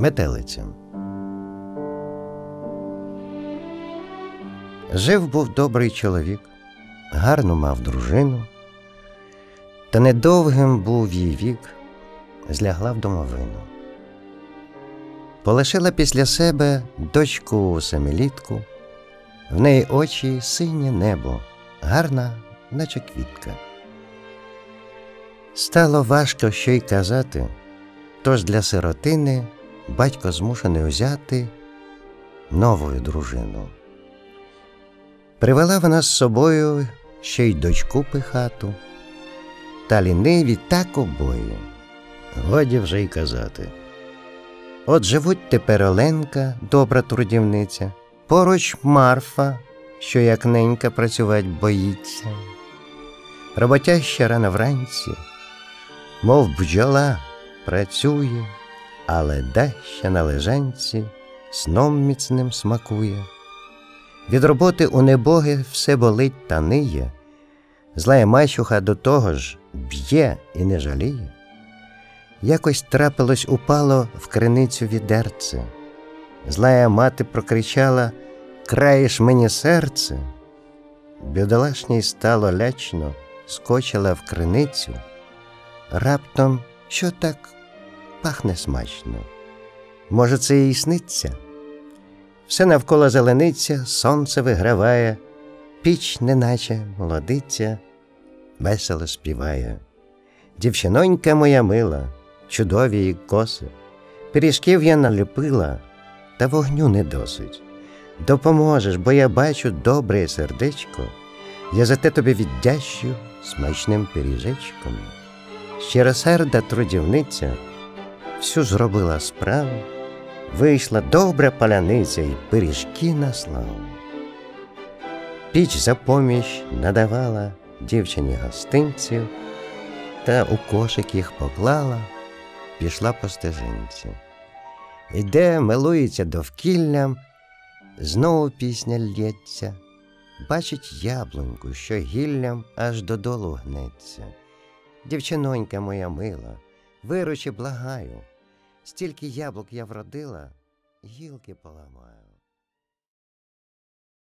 Метелиця Жив був добрий чоловік, гарно мав дружину, та недовгим був їй вік, злягла в домовину. Полишила після себе дочку семилітку, в неї очі синє небо, гарна, наче квітка. Стало важко що й казати, тож для сиротини батько змушений узяти нову дружину. Привела вона з собою ще й дочку пихату, та ліниві так обоє, годі вже й казати. От живуть тепер Оленка, добра трудівниця, поруч Марфа, що як ненька працювать боїться. Роботяща рано вранці, мов бджола, працює, але даща на лежанці сном міцним смакує. Від роботи у небоги все болить та ниє, злая мачуха до того ж б'є і не жаліє. Якось трапилось упало в криницю відерце. Злая мати прокричала Краєш мені серце. Бідолашній стало лячно, скочила в криницю. Раптом що так пахне смачно. Може, це їй сниться? Все навколо зелениться, сонце виграває, піч, неначе молодиця, весело співає. Дівчинонька моя мила, чудові її коси, пиріжків я наліпила, та вогню не досить. Допоможеш, бо я бачу добре сердечко, я за те тобі віддящу смачним пиріжечком. Щиросерда трудівниця всю зробила справу, вийшла добра паляниця і пиріжки на славу. Піч за поміч надавала дівчині гостинців, та у кошик їх поклала, пішла по стежинці. Іде, милується довкіллям, знову пісня лється, бачить яблуньку, що гіллям аж додолу гнеться. Дівчинонька моя мила, виручи, благаю, стільки яблук я вродила, гілки поламаю.